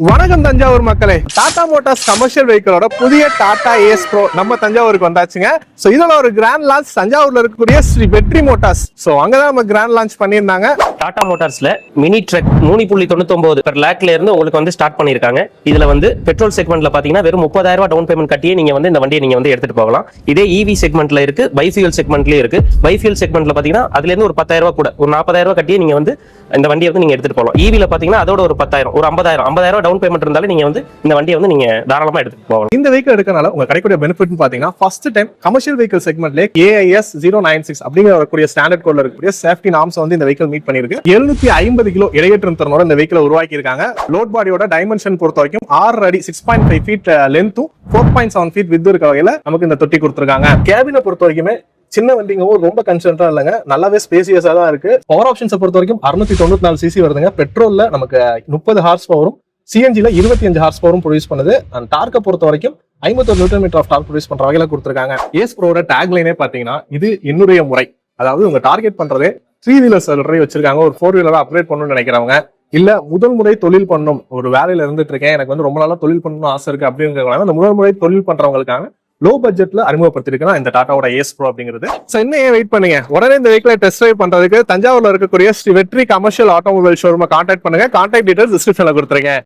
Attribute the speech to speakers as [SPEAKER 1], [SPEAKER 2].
[SPEAKER 1] வணக்கம் தஞ்சாவூர் மக்களே. Tata Motors commercial வெஹிக்கிளோட புதிய டாடா ஏஸ் ப்ரோ நம்ம தஞ்சாவூருக்கு வந்தாச்சுங்க. ஸோ இதோட ஒரு கிராண்ட் லான்ச் தஞ்சாவூர்ல இருக்கக்கூடிய ஸ்ரீ வெற்றி மோட்டார்ஸ். ஸோ அங்கதான் நம்ம கிராண்ட் லான்ச் பண்ணியிருந்தாங்க.
[SPEAKER 2] டாடா மோட்டார்ஸ்ல மினி ட்ரக் மூணு புள்ளி தொண்ணூத்தொன்பது per லேக்ல இருந்து உங்களுக்கு வந்து ஸ்டார்ட் பண்ணிருக்காங்க இதுல வந்து பெட்ரோல் செக்மெண்ட்ல பாத்தீங்கன்னா வெறும் முப்பதாயிரம் ரூபாய் டவுன் பேமெண்ட் கட்டியே நீங்க வந்து இந்த வண்டியை நீங்க வந்து எடுத்துட்டு போகலாம். இதே இவி செக்மெண்ட்ல இருக்கு பைஃபியூல் செக்மெண்ட்லயும் இருக்கு. பைஃபியூல் செக்மெண்ட்ல பாத்தீங்கன்னா அதுல இருந்து ஒரு பத்தாயிரம் ரூபாய் கூட ஒரு நாற்பதாயிரம் ரூபாய் கட்டியே நீங்க வந்து இந்த வண்டியை வந்து நீங்க எடுத்துட்டு போகலாம். E இவில பாத்தீங்கன்னா அதோட ஒரு பத்தாயிரம் ஒரு ஐம்பதாயிரம் ஐம்பதாயிரம் டவுன் பேமெண்ட் இருந்தாலும் நீங்க வந்து இந்த வண்டியை வந்து நீங்க தாராளமா எடுத்துட்டு போகலாம்.
[SPEAKER 1] இந்த வெஹிக்கிள் எடுக்கனால உங்க கிடைக்கூடிய பெனிஃபிட்னு பாத்தீங்கன்னா ஃபர்ஸ்ட் டைம் கமர்ஷியல் வெஹிக்கிள் செக்மெண்ட்ல ஏஐஎஸ் ஜீரோ நைன் சிக்ஸ் அப்படிங்கிற வரக்கூடிய ஸ்டாண்டர்ட் கோட்ல இருக்கக்கூடிய சேஃப்டி நாம்ஸ் வந்து இந்த வெஹிக்கிள் மீட் பண்ணிருக்கு எழுநூத்தி ஐம்பது கிலோ இடையேற்றம் திறனோட இந்த வெஹிக்கிள் உருவாக்கி இருக்காங்க லோட் பாடியோட டைமென்ஷன் பொறுத்த வரைக்கும் ஆறு அடி six point five feet லென்த்தும் four point seven feet with இருக்க வகையில நமக்கு இந்த தொட்டி கொடுத்துருக்காங்க. கேபினை பொறுத்த வரைக்குமே சின்ன வண்டிங்கவும் ரொம்ப கன்சென்ட்ரா இல்லைங்க. நல்லாவே ஸ்பேசியஸா தான் இருக்கு. பவர் ஆப்ஷன்ஸை பொறுத்த வரைக்கும் அறுநூத்தி தொண்ணூத்தி நாலு சிசி வருதுங்க. பெட்ரோல்ல நமக்கு முப்பது ஹார்ஸ் பவரும் சிஎன்ஜியில் இருபத்தி அஞ்சு ஹார்ஸ் பவரும் ப்ரொடியூஸ் பண்ணுது. அண்ட் டார்க்கை பொறுத்த வரைக்கும் ஐம்பத்தொரு newton metre of torque produce பண்ணுற வகையில் கொடுத்துருக்காங்க. ஏஸ் ப்ரோட டேக் லைனே இது என்னுடைய முறை. அதாவது உங்கள் டார்கெட் பண்ணுறதே த்ரீ வீலர் ஆல்ரெடி வச்சிருக்காங்க. ஒரு ஃபோர் வீலராக அப்கிரேட் பண்ணணும்னு நினைக்கிறவங்க. இல்ல முதல் முறை தொழில் பண்ணணும் ஒரு வேலையில இருந்துட்டு இருக்கேன் எனக்கு வந்து ரொம்ப நாளா தொழில் பண்ணணும்னு ஆசை இருக்கு அப்படிங்கிறவங்க அந்த முதல் முறை தொழில் பண்றவங்களுக்கான லோ பட்ஜெட்ல அறிமுகப்படுத்திருக்கா இந்த டாட்டாவோட ஏஸ் ப்ரோ அப்படிங்கிறது. சோ ஏன் வெயிட் பண்ணுங்க? உடனே இந்த வெஹிக்கிளை டெஸ்ட் ட்ரைவ் பண்றதுக்கு தஞ்சாவூர்ல இருக்கக்கூடிய ஸ்ரீ வெற்றி கமர்ஷியல் ஆட்டோமொபைல் ஷோரூமை கான்டாக்ட் பண்ணுங்க. கான்டாக்ட் டீடைல்ஸ் டிஸ்கிரிப்ஷன்ல கொடுத்துருக்கேன்.